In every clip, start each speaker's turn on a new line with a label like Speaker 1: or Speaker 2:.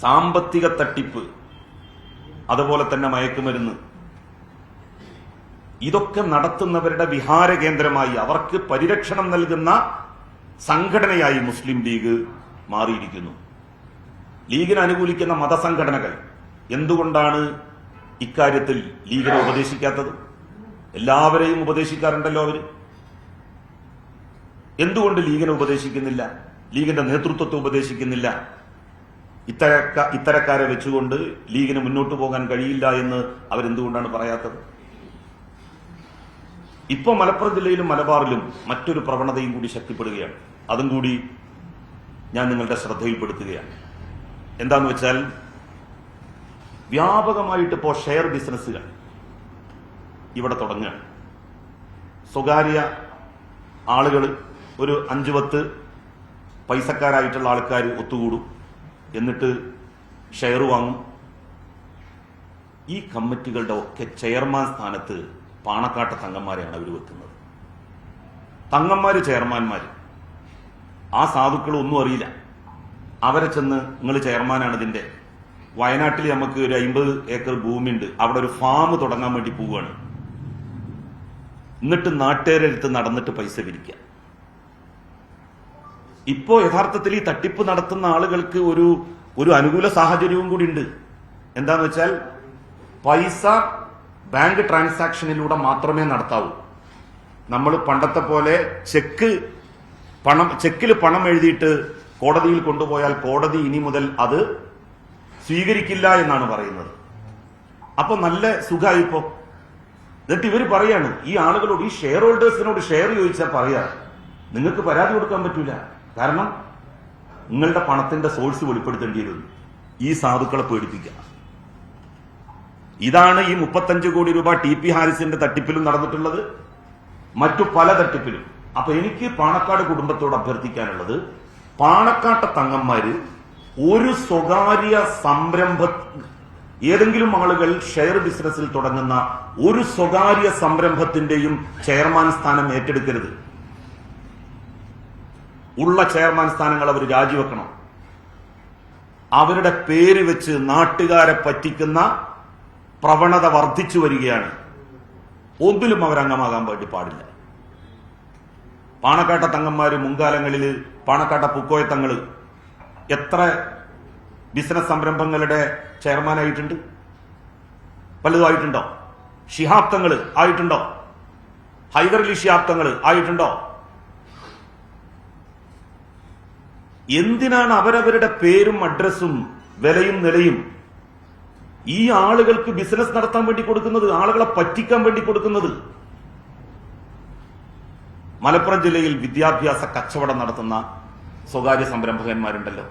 Speaker 1: സാമ്പത്തിക തട്ടിപ്പ് അതുപോലെ തന്നെ മയക്കുമരുന്ന്. ഇതൊക്കെ നടത്തുന്നവരുടെ വിഹാര കേന്ദ്രമായി അവർക്ക് പരിരക്ഷണം നൽകുന്ന സംഘടനയായി മുസ്ലിം ലീഗ് മാറിയിരിക്കുന്നു. ലീഗിനെ അനുകൂലിക്കുന്ന മതസംഘടനകൾ എന്തുകൊണ്ടാണ് ഇക്കാര്യത്തിൽ ലീഗിനെ ഉപദേശിക്കാത്തത്? എല്ലാവരെയും ഉപദേശിക്കാറുണ്ടല്ലോ അവർ. എന്തുകൊണ്ട് ലീഗിനെ ഉപദേശിക്കുന്നില്ല? ലീഗിന്റെ നേതൃത്വത്തെ ഉപദേശിക്കുന്നില്ല? ഇത്തരക്ക ഇത്തരക്കാരെ വെച്ചുകൊണ്ട് ലീഗിന് മുന്നോട്ട് പോകാൻ കഴിയില്ല എന്ന് അവരെന്തുകൊണ്ടാണ് പറയാത്തത്? ഇപ്പോൾ മലപ്പുറം ജില്ലയിലും മലബാറിലും മറ്റൊരു പ്രവണതയും കൂടി ശക്തിപ്പെടുകയാണ്. അതും കൂടി ഞാൻ നിങ്ങളുടെ ശ്രദ്ധയിൽപ്പെടുത്തുകയാണ്. എന്താന്ന് വെച്ചാൽ വ്യാപകമായിട്ട് ഇപ്പോൾ ഷെയർ ബിസിനസ്സുകൾ ഇവിടെ തുടങ്ങുകയാണ്. സ്വകാര്യ ആളുകൾ ഒരു അഞ്ചു പത്ത് പൈസക്കാരായിട്ടുള്ള ആൾക്കാർ ഒത്തുകൂടും. എന്നിട്ട് ഷെയർ വാങ്ങും. ഈ കമ്മിറ്റികളുടെ ഒക്കെ ചെയർമാൻ സ്ഥാനത്ത് പാണക്കാട്ട തങ്ങന്മാരെയാണ് അവർ വെക്കുന്നത്. തങ്ങന്മാർ ചെയർമാന്മാര്. ആ സാധുക്കൾ ഒന്നും അറിയില്ല. അവരെ ചെന്ന് നിങ്ങൾ ചെയർമാനാണ് ഇതിന്റെ. വയനാട്ടിൽ നമുക്ക് ഒരു അമ്പത് ഏക്കർ ഭൂമിയുണ്ട്. അവിടെ ഒരു ഫാം തുടങ്ങാൻ വേണ്ടി പോവുകയാണ്. എന്നിട്ട് നാട്ടുകാരെടുത്ത് നടന്നിട്ട് പൈസ പിരിക്കുക. ഇപ്പോ യഥാർത്ഥത്തിൽ ഈ തട്ടിപ്പ് നടത്തുന്ന ആളുകൾക്ക് ഒരു ഒരു അനുകൂല സാഹചര്യവും കൂടി ഉണ്ട്. എന്താന്ന് വെച്ചാൽ പൈസ ബാങ്ക് ട്രാൻസാക്ഷനിലൂടെ മാത്രമേ നടത്താവൂ. നമ്മൾ പണ്ടത്തെ പോലെ ചെക്ക് പണം ചെക്കിൽ പണം എഴുതിയിട്ട് കോടതിയിൽ കൊണ്ടുപോയാൽ കോടതി ഇനി മുതൽ അത് സ്വീകരിക്കില്ല എന്നാണ് പറയുന്നത്. അപ്പൊ നല്ല സുഖായിപ്പോ എന്നിട്ട് ഇവർ പറയാണ് ഈ ആളുകളോട് ഈ ഷെയർ ഹോൾഡേഴ്സിനോട് ഷെയർ ചോദിച്ചാൽ പറയാ നിങ്ങൾക്ക് പരാതി കൊടുക്കാൻ പറ്റൂല. കാരണം നിങ്ങളുടെ പണത്തിന്റെ സോഴ്സ് വെളിപ്പെടുത്തേണ്ടിയിരുന്നു ഈ സാധുക്കളെ പേടിപ്പിക്കുക. ഇതാണ് ഈ മുപ്പത്തഞ്ച് കോടി രൂപ ടി പി ഹാരിസിന്റെ തട്ടിപ്പിലും നടന്നിട്ടുള്ളത്. മറ്റു പല തട്ടിപ്പിലും. അപ്പൊ എനിക്ക് പാണക്കാട് കുടുംബത്തോട് അഭ്യർത്ഥിക്കാനുള്ളത് പാണക്കാട്ട തങ്ങന്മാര് ഒരു സ്വകാര്യ സംരംഭ ഏതെങ്കിലും ആളുകൾ ഷെയർ ബിസിനസ്സിൽ തുടങ്ങുന്ന ഒരു സ്വകാര്യ സംരംഭത്തിന്റെയും ചെയർമാൻ സ്ഥാനം ഏറ്റെടുക്കരുത്. ഉള്ള ചെയർമാൻ സ്ഥാനങ്ങൾ അവർ രാജിവെക്കണം. അവരുടെ പേര് വെച്ച് നാട്ടുകാരെ പറ്റിക്കുന്ന പ്രവണത വർദ്ധിച്ചു വരികയാണ്. ഒന്നിലും അവരംഗമാകാൻ വേണ്ടി പാടില്ല. പാണക്കാട്ട തങ്ങന്മാര് മുൻകാലങ്ങളിൽ പാണക്കാട്ട പുക്കോയത്തങ്ങൾ എത്ര ബിസിനസ് സംരംഭങ്ങളുടെ ചെയർമാനായിട്ടുണ്ട് പലതുമായിട്ടുണ്ടോ ആയിട്ടുണ്ടോ? ഷിഹാബ് തങ്ങൾ ആയിട്ടുണ്ടോ? ഹൈദർലി ഷിഹാബ് തങ്ങൾ ആയിട്ടുണ്ടോ? എന്തിനാണ് അവരവരുടെ പേരും അഡ്രസ്സും വിലയും നിലയും ഈ ആളുകൾക്ക് ബിസിനസ് നടത്താൻ വേണ്ടി കൊടുക്കുന്നത് ആളുകളെ പറ്റിക്കാൻ വേണ്ടി കൊടുക്കുന്നത്? മലപ്പുറം ജില്ലയിൽ വിദ്യാഭ്യാസ കച്ചവടം നടത്തുന്ന സ്വകാര്യ സംരംഭകന്മാരുണ്ടല്ലോ.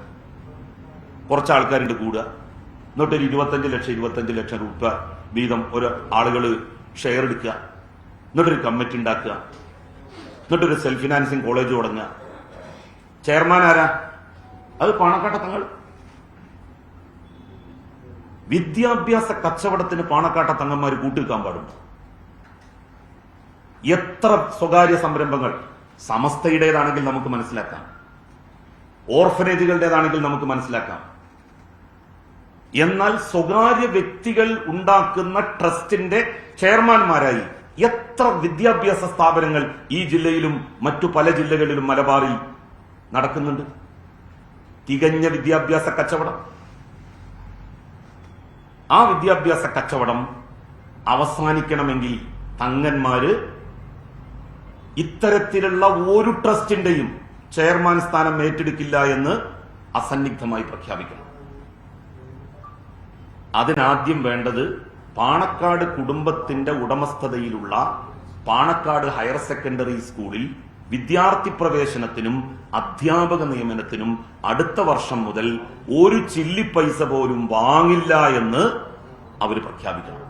Speaker 1: കുറച്ച് ആൾക്കാരുണ്ട് കൂടുക എന്നിട്ടൊരു ഇരുപത്തഞ്ച് ലക്ഷം ഇരുപത്തഞ്ച് ലക്ഷം രൂപ വീതം ഒരു ആളുകൾ ഷെയർ എടുക്കുക. എന്നിട്ടൊരു കമ്മിറ്റി ഉണ്ടാക്കുക. എന്നിട്ടൊരു സെൽഫ് ഫിനാൻസിങ് കോളേജ് തുടങ്ങുക. ചെയർമാൻ ആരാ? അത് പാണക്കാട്ട തങ്ങൾ വിദ്യാഭ്യാസ കച്ചവടത്തിന് പാണക്കാട്ട തങ്ങന്മാർ കൂട്ടിവെക്കാൻ പാടുണ്ട്. എത്ര സ്വകാര്യ സംരംഭങ്ങൾ സമസ്തയുടേതാണെങ്കിൽ നമുക്ക് മനസ്സിലാക്കാം. ഓർഫനേജുകളുടേതാണെങ്കിൽ നമുക്ക് മനസ്സിലാക്കാം. എന്നാൽ സ്വകാര്യ വ്യക്തികൾ ഉണ്ടാക്കുന്ന ട്രസ്റ്റിന്റെ ചെയർമാൻമാരായി എത്ര വിദ്യാഭ്യാസ സ്ഥാപനങ്ങൾ ഈ ജില്ലയിലും മറ്റു പല ജില്ലകളിലും മലബാറിൽ നടക്കുന്നുണ്ട്. തികഞ്ഞ വിദ്യാഭ്യാസ കച്ചവടം. ആ വിദ്യാഭ്യാസ കച്ചവടം അവസാനിക്കണമെങ്കിൽ തങ്ങന്മാര് ഇത്തരത്തിലുള്ള ഒരു ട്രസ്റ്റിന്റെയും ചെയർമാൻ സ്ഥാനം ഏറ്റെടുക്കില്ല എന്ന് അസന്നിഗ്ധമായി പ്രഖ്യാപിക്കണം. അതിനാദ്യം വേണ്ടത് പാണക്കാട് കുടുംബത്തിന്റെ ഉടമസ്ഥതയിലുള്ള പാണക്കാട് ഹയർ സെക്കൻഡറി സ്കൂളിൽ വിദ്യാർത്ഥി പ്രവേശനത്തിനും അധ്യാപക നിയമനത്തിനും അടുത്ത വർഷം മുതൽ ഒരു ചില്ലി പൈസ പോലും വാങ്ങില്ല എന്ന് അവർ പ്രഖ്യാപിക്കണം